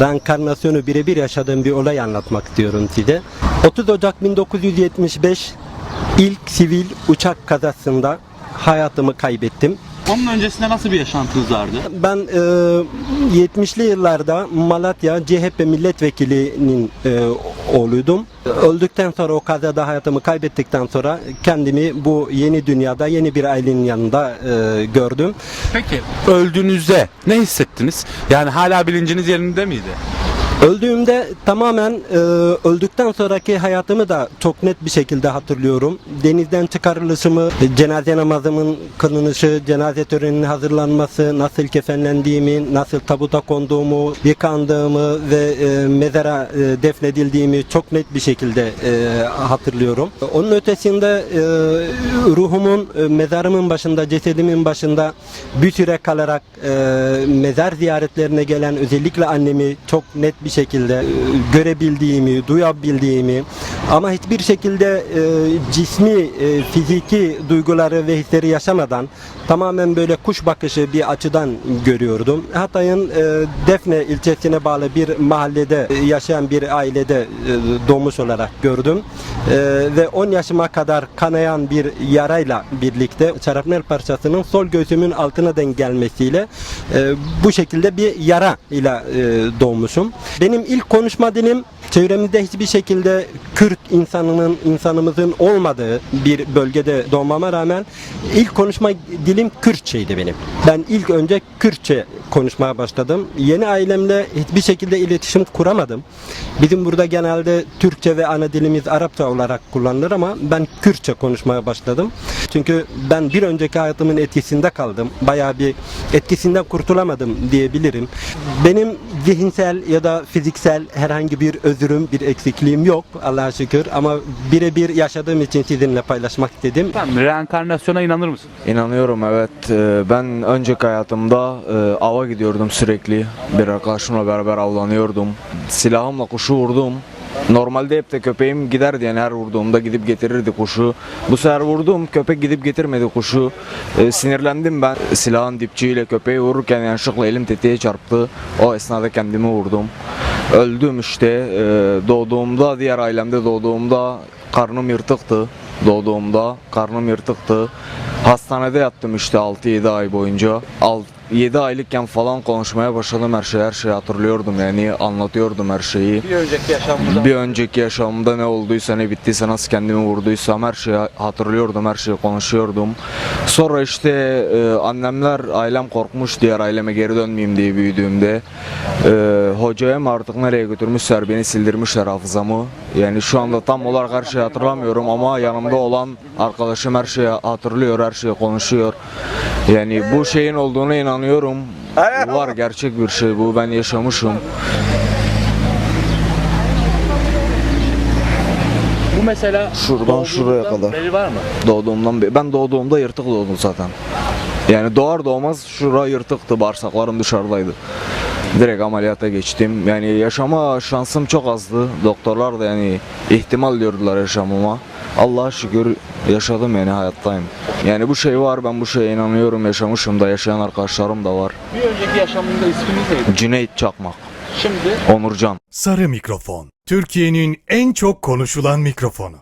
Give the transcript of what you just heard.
reenkarnasyonu birebir yaşadığım bir olay anlatmak istiyorum size. 30 Ocak 1975 ilk sivil uçak kazasında hayatımı kaybettim. Onun öncesinde nasıl bir yaşantınız vardı? Ben e, 70'li yıllarda Malatya CHP milletvekilinin e, oğluydum. Öldükten sonra o kazada hayatımı kaybettikten sonra kendimi bu yeni dünyada yeni bir ailenin yanında e, gördüm. Peki öldüğünüzde ne hissettiniz? Yani hala bilinciniz yerinde miydi? Öldüğümde tamamen e, öldükten sonraki hayatımı da çok net bir şekilde hatırlıyorum. Denizden çıkarılışımı, cenaze namazımın kılınışı, cenaze töreninin hazırlanması, nasıl kefenlendiğimi, nasıl tabuta konduğumu, yıkandığımı ve e, mezara e, defnedildiğimi çok net bir şekilde e, hatırlıyorum. Onun ötesinde e, ruhumun e, mezarımın başında, cesedimin başında bir süre kalarak e, mezar ziyaretlerine gelen özellikle annemi çok net bir şekilde e, görebildiğimi, duyabildiğimi ama hiçbir şekilde e, cismi, e, fiziki duyguları ve hisleri yaşamadan tamamen böyle kuş bakışı bir açıdan görüyordum. Hatay'ın e, Defne ilçesine bağlı bir mahallede e, yaşayan bir ailede e, doğmuş olarak gördüm. E, ve 10 yaşıma kadar kanayan bir yarayla birlikte şarapnel parçasının sol göğsümün altına denk gelmesiyle e, bu şekilde bir yara ile e, doğmuşum. Benim ilk konuşma dilim çevremizde hiçbir şekilde Kürt insanının insanımızın olmadığı bir bölgede doğmama rağmen ilk konuşma dilim Kürtçeydi benim. Ben ilk önce Kürtçe konuşmaya başladım. Yeni ailemle hiçbir şekilde iletişim kuramadım. Bizim burada genelde Türkçe ve ana dilimiz Arapça olarak kullanılır ama ben Kürtçe konuşmaya başladım. Çünkü ben bir önceki hayatımın etkisinde kaldım. Bayağı bir etkisinden kurtulamadım diyebilirim. Benim zihinsel ya da fiziksel herhangi bir özürüm, bir eksikliğim yok Allah'a şükür ama birebir yaşadığım için sizinle paylaşmak istedim. Efendim reenkarnasyona inanır mısınız? İnanıyorum evet. Ee, Ben önceki hayatımda e, ava gidiyordum sürekli. Bir arkadaşımla beraber avlanıyordum. Silahımla kuşu vurdum. Normalde hep de köpeğim giderdi yani her vurduğumda gidip getirirdi kuşu. Bu sefer vurdum köpek gidip getirmedi kuşu. Ee, sinirlendim ben silahın dipçiyle köpeği vururken yanlışlıkla elim tetiğe çarptı. O esnada kendimi vurdum. Öldüm işte. Ee, doğduğumda diğer ailemde doğduğumda karnım yırtıktı. Doğduğumda karnım yırtıktı. Hastanede yattım işte 6-7 ay boyunca. 7 aylıkken falan konuşmaya başladım her şeyi her şeyi hatırlıyordum yani anlatıyordum her şeyi. Bir önceki yaşamımızda. Bir önceki yaşamımda ne olduysa ne bittiyse nasıl kendimi vurduysam her şeyi hatırlıyordum her şeyi konuşuyordum. Sonra işte e, annemler ailem korkmuş diğer aileme geri dönmeyeyim diye büyüdüğümde e, hocaya mı artık nereye götürmüşler beni sildirmişler hafızamı. Yani şu anda tam olarak her şeyi hatırlamıyorum ama yanımda olan arkadaşım her şeyi hatırlıyor her şeyi konuşuyor. Yani bu şeyin olduğuna inanıyorum. Var gerçek bir şey bu ben yaşamışım. Bu mesela Şuradan doğduğunuzdan şuraya kadar. Beri var mı? Doğduğumdan beri. Ben doğduğumda yırtık doğdum zaten. Yani doğar doğmaz şura yırtıktı. Bağırsaklarım dışarıdaydı. Direkt ameliyata geçtim. Yani yaşama şansım çok azdı. Doktorlar da yani ihtimal diyordular yaşamama. Allah'a şükür yaşadım yani hayattayım. Yani bu şey var ben bu şeye inanıyorum yaşamışım da yaşayan arkadaşlarım da var. Bir önceki yaşamında isminiz neydi? Cüneyt Çakmak, Şimdi Onurcan. Sarı mikrofon. Türkiye'nin en çok konuşulan mikrofonu.